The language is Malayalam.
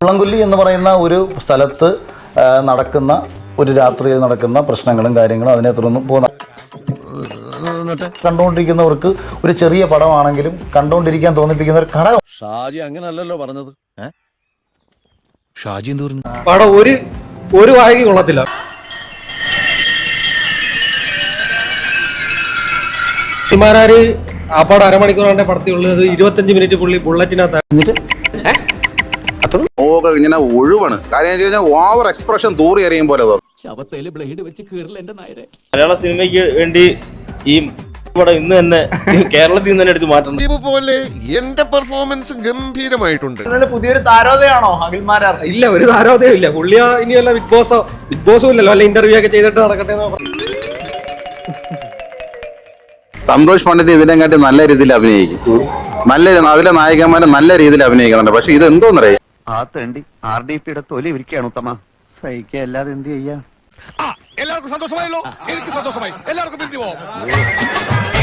മുള്ളംകൊല്ലി എന്ന് പറയുന്ന ഒരു സ്ഥലത്ത് നടക്കുന്ന ഒരു രാത്രിയിൽ നടക്കുന്ന പ്രശ്നങ്ങളും കാര്യങ്ങളും അതിനെ തുടർന്ന് പോകുന്ന കണ്ടുകൊണ്ടിരിക്കുന്നവർക്ക് ഒരു ചെറിയ പടമാണെങ്കിലും കണ്ടുകൊണ്ടിരിക്കാൻ തോന്നിപ്പിക്കുന്ന ഒരു ഘടകം. ഷാജി അങ്ങനല്ലല്ലോ പറഞ്ഞത്. ഷാജി എന്ത് പറഞ്ഞു? പടം ഒരു ഒരു വായക കൊള്ളത്തില്ല. ഇമാരാര് ആ പടം അരമണിക്കൂറാണ്ടേ പടത്തിയുള്ളത് ഇരുപത്തഞ്ച് മിനിറ്റ് പുള്ളി ബുള്ളറ്റിനകത്ത് എന്നിട്ട് ഓക്കെ ഇങ്ങനെ ഒഴിവാണ്. കാര്യം എന്ന് വെച്ച് കഴിഞ്ഞാൽ ഓവർ എക്സ്പ്രഷൻ തൂറി എറിയും പോലെ തോന്നും മലയാള സിനിമയ്ക്ക് വേണ്ടി ഈ പടം ഇന്ന് തന്നെ കേരളത്തിൽ നിന്ന് തന്നെ എടുത്ത് മാറ്റണം. പോലെ എന്റെ പെർഫോമൻസ് ഗംഭീരമായിട്ടുണ്ട്. പുതിയൊരു താരോദയാണോ അഖിൽമാരാർ? ഇല്ല ഒരു താരോദയം ഇല്ല. പുള്ളിയ ഇനി വല്ല ബിഗ് ബോസോ ബിഗ് ബോസും ഇല്ലല്ലോ. വല്ല ഇന്റർവ്യൂ ഒക്കെ ചെയ്തിട്ട് നടക്കട്ടെ എന്ന് പറഞ്ഞു. സന്തോഷ് പണ്ഡിറ്റ് ഇതിനെക്കാട്ടി നല്ല രീതിയിൽ അഭിനയിക്കും. നല്ല അതിലെ നായകന്മാരെ നല്ല രീതിയിൽ അഭിനയിക്കുന്നുണ്ട്. പക്ഷെ ഇത് എന്തോന്നറിയാം ആ തേണ്ടി ആർ ഡി പിയുടെ തൊലി ഇരിക്കുകയാണ് ഉത്തമ. സഹിക്കുക അല്ലാതെ എന്ത് ചെയ്യാ? എല്ലാവർക്കും സന്തോഷമായല്ലോ. എനിക്ക് സന്തോഷമായി. എല്ലാവർക്കും പോവാം.